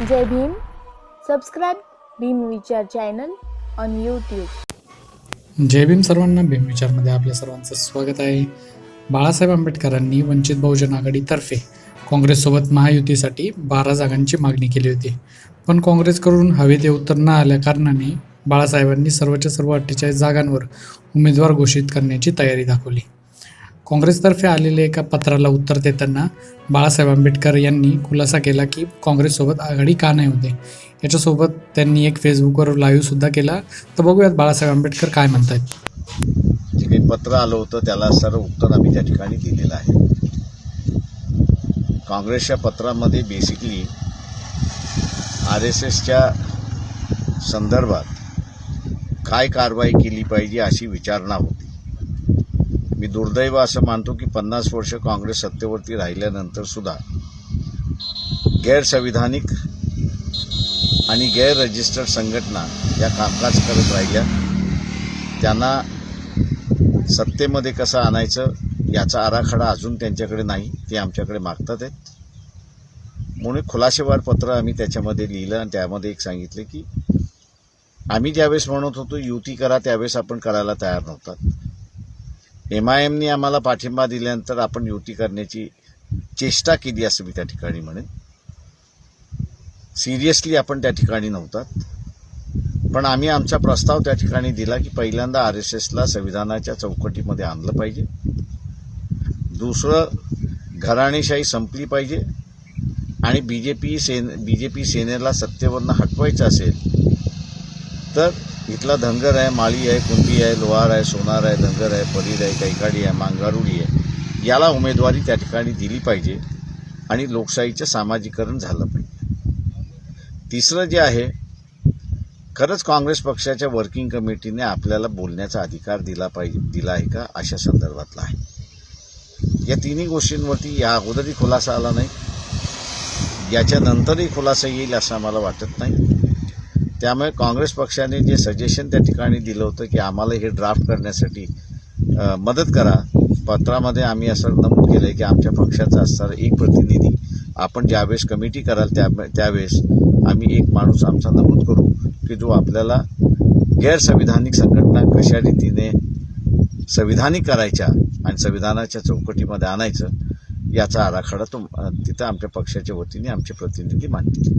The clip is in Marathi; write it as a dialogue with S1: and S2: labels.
S1: Jai Bhim. Subscribe Bhim Vichar channel on YouTube
S2: Jai Bhim सर्वांना. भीम विचारमध्ये आपल्या सर्वांचं स्वागत आहे. बाळासाहेब आंबेडकरांनी वंचित बहुजन आघाडीतर्फे काँग्रेससोबत महायुतीसाठी बारा जागांची मागणी केली होती. पण काँग्रेसकडून हवे ते उत्तर न आल्या कारणाने बाळासाहेबांनी सर्वच्या सर्व अठ्ठेचाळीस जागांवर उमेदवार घोषित करण्याची तयारी दाखवली. काँग्रेसतर्फे आलेल्या एका पत्राला उत्तर देताना बाळासाहेब आंबेडकर यांनी खुलासा केला की काँग्रेससोबत आघाडी का नाही होते? याच्यासोबत त्यांनी एक फेसबुकवर लाईव्हसुद्धा केला. तर बघूयात बाळासाहेब आंबेडकर काय म्हणतात
S3: जे काही पत्र आलं होतं त्याला सर्व उत्तर आम्ही त्या ठिकाणी दिलेलं आहे. काँग्रेसच्या पत्रामध्ये बेसिकली आर एस एसच्या संदर्भात काय कारवाई केली पाहिजे अशी विचारणा होती. मी दुर्दैव असं मानतो की पन्नास वर्ष काँग्रेस सत्तेवरती राहिल्यानंतर सुद्धा गैरसंविधानिक आणि गैर रजिस्टर्ड संघटना या कामकाज करत राहिल्या. त्यांना सत्तेमध्ये कसं आणायचं याचा आराखडा अजून त्यांच्याकडे नाही ते आमच्याकडे मागतात आहेत. म्हणून खुलासेवार पत्र आम्ही त्याच्यामध्ये लिहिलं आणि त्यामध्ये एक सांगितलं की आम्ही ज्यावेळेस म्हणत होतो युती करा त्यावेळेस आपण करायला तयार नव्हतात. एम आय एमनी आम्हाला पाठिंबा दिल्यानंतर आपण युती करण्याची चेष्टा केली असं मी त्या ठिकाणी म्हणेन. सिरियसली आपण त्या ठिकाणी नव्हतात. पण आम्ही आमचा प्रस्ताव त्या ठिकाणी दिला की पहिल्यांदा आर एस एसला संविधानाच्या चौकटीमध्ये आणलं पाहिजे. दुसरं घराणेशाही संपली पाहिजे. आणि B J P Sen B J P सेनेला सत्तेवरनं हटवायचं असेल तर इथला धनगर आहे माळी आहे कुंभी आहे लोहार आहे सोनार आहे धनगर आहे परीर आहे कैकाडी आहे मांगारुडी आहे. याला उमेदवारी त्या ठिकाणी दिली पाहिजे आणि लोकशाहीचं सामाजिकरण झालं पाहिजे. तिसरं जे आहे खरंच काँग्रेस पक्षाच्या वर्किंग कमिटीने आपल्याला बोलण्याचा अधिकार दिला पाहिजे दिला आहे का? अशा संदर्भातला आहे. या तिन्ही गोष्टींवरती या अगोदरही खुलासा आला नाही. याच्यानंतरही खुलासा येईल असं आम्हाला वाटत नाही. त्यामुळे काँग्रेस पक्षाने जे सजेशन त्या ठिकाणी दिलं होतं की आम्हाला हे ड्राफ्ट करण्यासाठी मदत करा. पत्रामध्ये आम्ही असं नमूद केलं की आमच्या पक्षाचा असणारा एक प्रतिनिधी आपण ज्यावेळेस कमिटी कराल त्या त्यावेळेस आम्ही एक माणूस आमचा नमूद करू की जो आपल्याला गैरसंविधानिक संघटना कशा रीतीने संविधानिक करायच्या आणि संविधानाच्या चौकटीमध्ये आणायचं याचा आराखडा तो तिथं आमच्या पक्षाच्या वतीने आमचे प्रतिनिधी मांडतील.